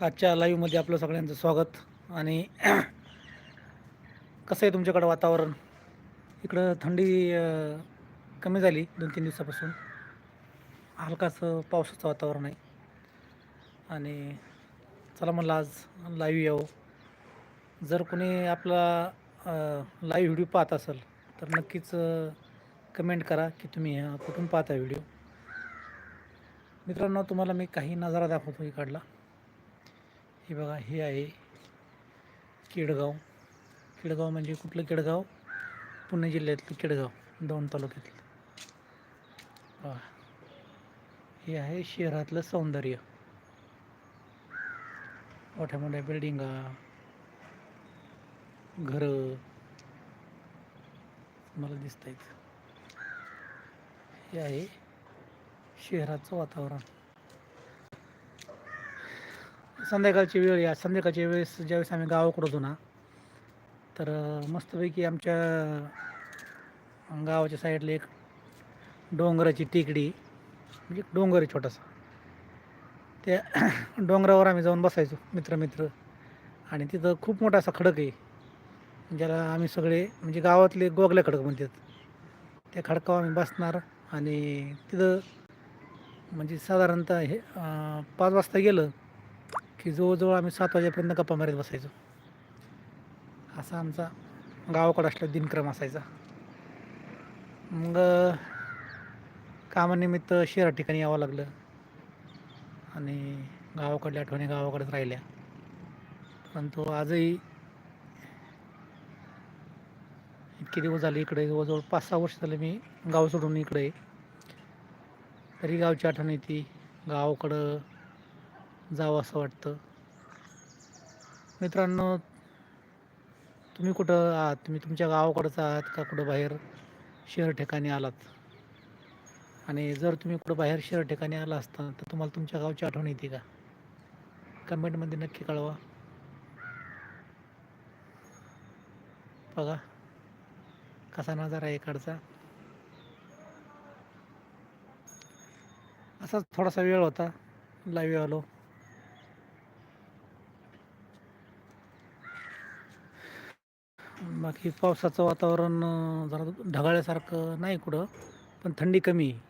आजच्या लाईव्हमध्ये आपलं सगळ्यांचं स्वागत. आणि कसं आहे तुमच्याकडं वातावरण? इकडं थंडी कमी झाली दोन तीन दिवसापासून. हलकासं पावसाचं वातावरण आहे. आणि चला म्हणलं आज लाईव्ह यावं जर कोणी आपला लाईव्ह व्हिडिओ पाहत असेल तर नक्कीच कमेंट करा की तुम्ही कुठून पाहता व्हिडिओ मित्रांनो तुम्हाला मी काही नजारा दाखवतो इकडला. हे बघा हे आहे केडगाव. केडगाव म्हणजे कुठलं केडगाव? पुणे जिल्ह्यातलं केडगाव दौंड तालुक्यातलं. हे आहे शहरातलं सौंदर्य. मोठ्या मोठ्या बिल्डिंगा घरं. मला दिसत आहेत हे आहे शहराचं वातावरण. संध्याकाळची वेळ या संध्याकाळच्या वेळेस ज्यावेळेस आम्ही गावाकडं होतो ना तर मस्तपैकी आमच्या गावाच्या साईडला एक डोंगराची टेकडी म्हणजे डोंगर आहे छोटासा. त्या डोंगरावर आम्ही जाऊन बसायचो मित्र मित्र आणि तिथं खूप मोठा असा खडक आहे ज्याला आम्ही सगळे म्हणजे गावातले गोगल्या खडक म्हणतात. त्या खडकावर आम्ही बसणार आणि तिथं म्हणजे साधारणतः हे पाच वाजता गेलं की जवळजवळ आम्ही सात वाजेपर्यंत गप्पा मारत बसायचो. असा आमचा गावाकडं असला दिनक्रम असायचा. मग कामानिमित्त शहरा ठिकाणी यावं लागलं. आणि गावाकडल्या आठवणी गावाकडेच राहिल्या. परंतु आजही इतके दिवस झाले इकडे जवळजवळ पाच सहा वर्ष झाले मी गाव सोडून इकडे तरी गावची आठवण येते. गावाकडं जावं असं वाटतं. मित्रांनो तुम्ही कुठं आहात? तुम्ही तुमच्या गावाकडंच आहात का कुठं बाहेर शहर ठिकाणी आलात? आणि जर तुम्ही कुठं बाहेर शहर ठिकाणी आला असता तर तुम्हाला तुमच्या गावची आठवण येते का? कमेंटमध्ये नक्की कळवा. बघा कसा नजारा आहे इकडचा. असाच थोडासा वेळ होता. लाईव्ह आलो. बाकी पावसाचं वातावरण जरा ढगाळ्यासारखं नाही कुठं पण थंडी कमी आहे.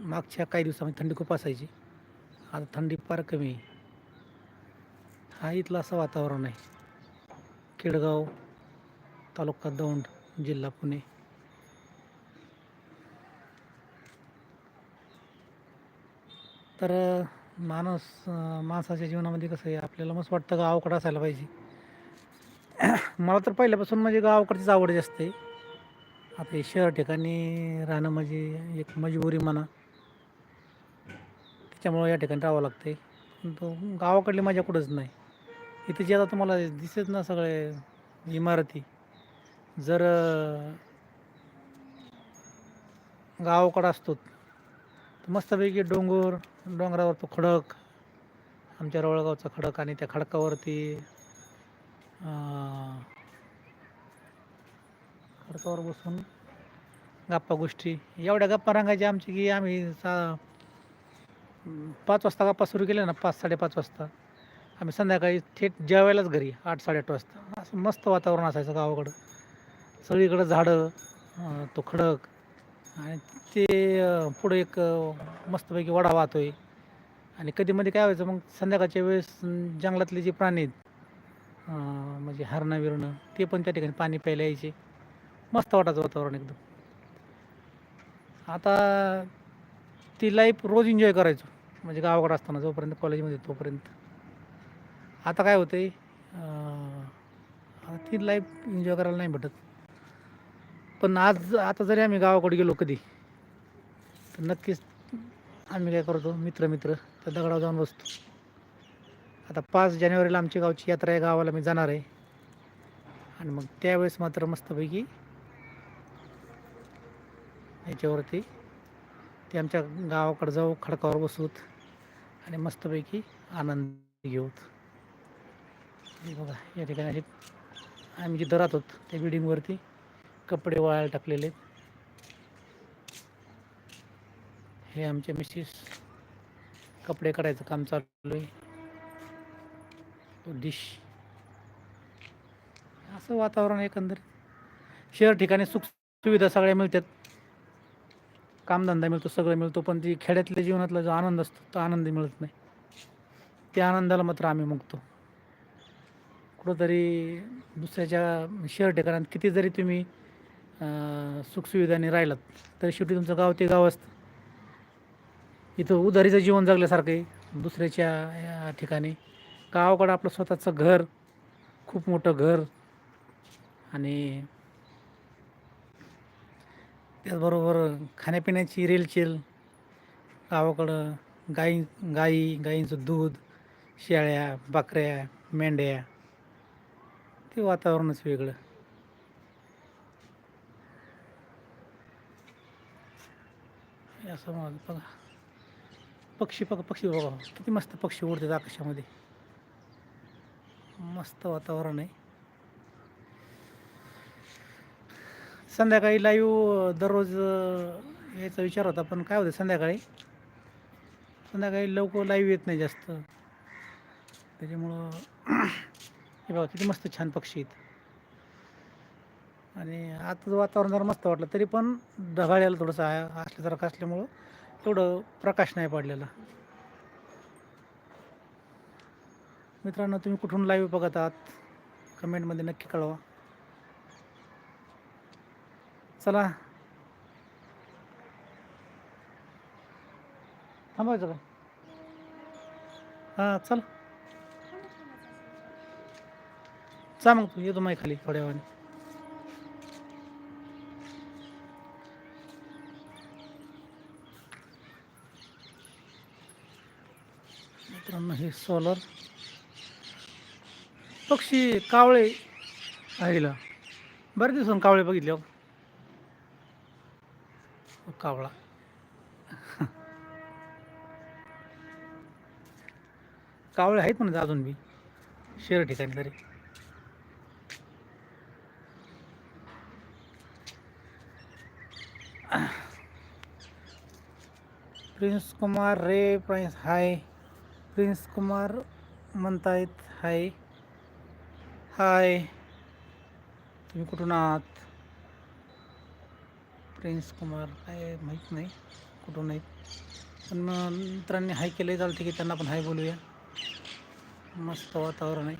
मागच्या काही दिवसामध्ये थंडी खूप असायची. आता थंडी फार कमी आहे. हा इथलं असं वातावरण आहे. केडगाव तालुका दौंड जिल्हा पुणे. तर माणस माणूस माणसाच्या जीवनामध्ये कसं आहे आपल्याला मस्त वाटतं गावाकडं असायला पाहिजे. मला तर पहिल्यापासून म्हणजे गावाकडचीच आवड जास्त आहे. आता हे शहर ठिकाणी राहणं म्हणजे एक मजबुरी म्हणा. त्याच्यामुळं या ठिकाणी राहावं लागते परंतु गावाकडली माझ्या कुठंच नाही. इथे जे आता तुम्हाला दिसत ना सगळे इमारती जर गावाकडं असतो तर मस्तपैकी डोंगर डोंगरावर तो खडक आमच्या रवळगावचा खडक आणि त्या खडकावरती खडकावर बसून गप्पा गोष्टी. एवढ्या गप्पा रंगायच्या आमची की आम्ही सा पाच वाजता गप्पा सुरू केल्या ना पाच साडेपाच वाजता. आम्ही संध्याकाळी थेट जेवायलाच घरी आठ साडेआठ वाजता. असं मस्त वातावरण असायचं गावाकडं. सगळीकडं झाडं तो खडक. आणि ते पुढं एक मस्तपैकी वडा वाहतोय. आणि कधीमध्ये काय व्हायचं मग संध्याकाळच्या वेळेस जंगलातले जे प्राणी आहेत म्हणजे हरणं विरणं ते पण त्या ठिकाणी पाणी प्यायला यायचे. मस्त वाटायचं वातावरण एकदम. आता ती लाईफ रोज एन्जॉय करायचो. म्हणजे गावाकडे असताना जोपर्यंत कॉलेजमध्ये तोपर्यंत. आता काय होतं आहे ती लाईफ एन्जॉय करायला नाही भेटत. पण आज आता जरी आम्ही गावाकडे गेलो कधी तर नक्कीच आम्ही काय करतो मित्र मित्र त्या दगडावर जाऊन बसतो. आता पाच जानेवारीला आमची गावची यात्रा या गावाला मी जाणार आहे. आणि मग त्यावेळेस मात्र मस्तपैकी याच्यावरती ते आमच्या गावाकडे जाऊ खडकावर बसूत आणि मस्तपैकी आनंद घेऊत. हे बघा या ठिकाणी असे आम्ही जिथं राहतो त्या बिल्डिंगवरती कपडे वाळायला टाकलेले हे आमचे मिसेस कपडे काढायचं काम चालू आहे. तो डिश असं वातावरण एकंदरीत. शहर ठिकाणी सुख सुविधा सगळ्या मिळतात. कामधंदा मिळतो सगळं मिळतो पण ती खेड्यातल्या जीवनातला जो आनंद असतो तो आनंद मिळत नाही. त्या आनंदाला मात्र आम्ही मुकतो कुठंतरी दुसऱ्याच्या शहर ठिकाणात किती जरी तुम्ही सुखसुविधाने राहिलात तरी शेवटी तुमचं गाव ते गाव असतं. इथं उधारीचं जीवन जगल्यासारखं आहे. दुसऱ्याच्या या ठिकाणी गावाकडं आपलं स्वतःचं घर खूप मोठं घर आणि त्याचबरोबर खाण्यापिण्याची रेलचेल गावाकडं गाई गाई गाईंचं दूध शेळ्या बकऱ्या मेंढ्या ते वातावरणच वेगळं. असं मग बघा. पक्षी बघा पक्षी बघा. किती मस्त पक्षी उडतात आकाशामध्ये. मस्त वातावरण आहे. संध्याकाळी लाईव्ह दररोज यायचा विचार होता पण काय होतं संध्याकाळी? संध्याकाळी लवकर लाईव्ह येत नाही जास्त. त्याच्यामुळं हे बघा किती मस्त छान पक्षी आहेत. आणि आता वातावरण जरा मस्त वाटलं तरी पण ढगाळ्याला थोडंसं आहे असल्यासारखं असल्यामुळं तेवढं प्रकाश नाही पडलेला. मित्रांनो तुम्ही कुठून लाईव्ह बघत आहात? कमेंटमध्ये नक्की कळवा. चला. थांबायचं का? हां चल. चा मग तू येतो माही खाली थोड्या वेळाने. मित्रांनो हे सोलर पक्षी कावळे राहिला. बरेच दिवसांनी कावळे बघितले हो कावळा. कावळे आहेत म्हणत अजून बी. शहर ठिकाणी तरी. प्रिन्स कुमार रे प्रिन्स हाय. प्रिन्स कुमार म्हणतायत हाय. हाय. तुम्ही कुठून आहात? प्रिन्स कुमार काय माहीत नाही कुठून आहेत? पण मित्रांनी हाय केलं चालते की त्यांना पण हाय बोलूया. मस्त वातावरण आहे.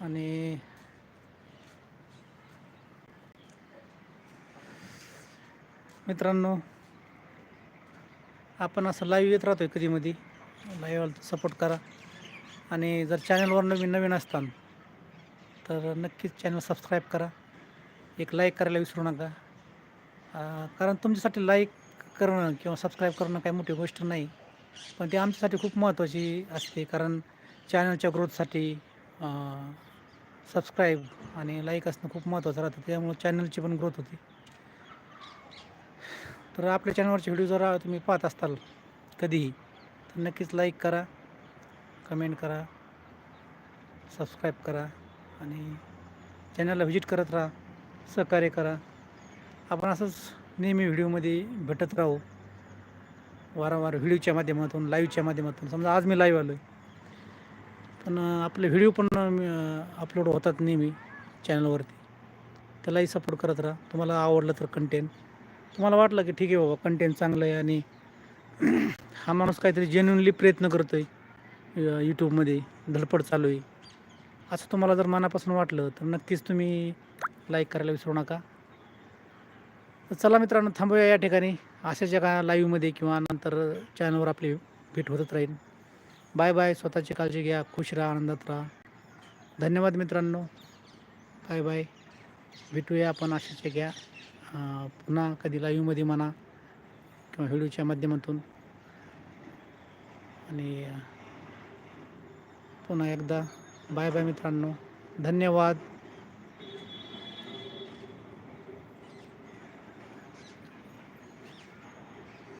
आणि मित्रांनो आपण असं लाईव्ह येत राहतो आहे कधीमध्ये लाईव्हला सपोर्ट करा. आणि जर चॅनलवर नवीन नवीन असताल तर नक्कीच चॅनल सबस्क्राईब करा. एक लाईक करायला विसरू नका. कारण तुमच्यासाठी लाईक करणं किंवा सबस्क्राईब करणं काही मोठी गोष्ट नाही. पण ती आमच्यासाठी खूप महत्त्वाची असते. कारण चॅनलच्या ग्रोथसाठी सबस्क्राईब आणि लाईक असणं खूप महत्त्वाचं राहतं. त्यामुळं चॅनलची पण ग्रोथ होते. तर आपल्या चॅनलवरचे व्हिडिओ जर तुम्ही पाहत असताल कधीही तर नक्कीच लाईक करा. कमेंट करा सबस्क्राईब करा आणि चॅनलला व्हिजिट करत राहा सहकार्य करा. आपण असंच नेहमी व्हिडिओमध्ये भेटत राहू. वारंवार व्हिडिओच्या माध्यमातून लाईव्हच्या माध्यमातून. समजा आज मी लाईव्ह आलो आहे पण आपले व्हिडिओ पण अपलोड होतात नेहमी चॅनलवरती त्यालाही सपोर्ट करत राहा. तुम्हाला आवडलं तर कंटेंट तुम्हाला वाटलं की ठीक आहे बाबा कंटेंट चांगलं आहे आणि हा माणूस काहीतरी जेन्युनली प्रयत्न करतो आहे यूट्यूबमध्ये धडपड चालू आहे. असं तुम्हाला जर मनापासून वाटलं तर नक्कीच तुम्ही लाईक करायला विसरू नका. तर चला मित्रांनो थांबूया या ठिकाणी. अशाच एका लाईव्हमध्ये किंवा नंतर चॅनलवर आपली भेट होतच राहील. बाय बाय स्वतःची काळजी घ्या. खुश राहा आनंदात राहा. धन्यवाद मित्रांनो. बाय बाय भेटूया आपण अशाच घ्या पुन्हा कधी लाईव्हमध्ये म्हणा किंवा व्हिडिओच्या माध्यमातून. आणि पुन्हा एकदा. बाय बाय मित्रांनो. धन्यवाद.